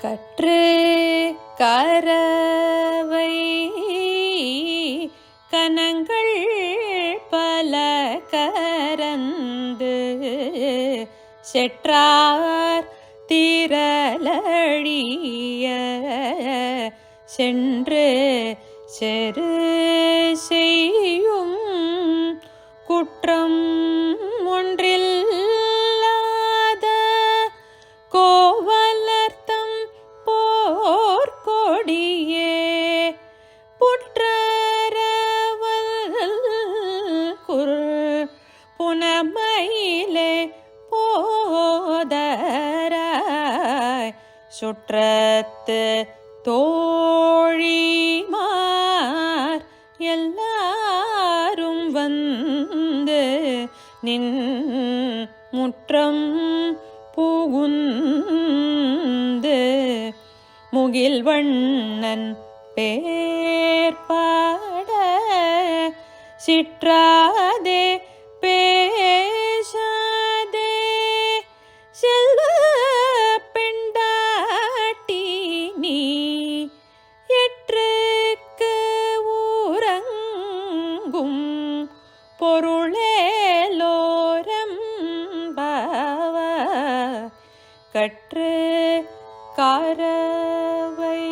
கற்று கரவை கனங்கள் பல கரந்து செற்றார் திரளழிய. சென்று செரு செய்யும் சுற்றத்து தோழிமார் எல்லாரும் வந்து நின் முற்றம் புகுந்து முகில் வண்ணன் பேர் சிற்றாதே பேசாதே பொருளேலோரம்பவ கற்று காரவை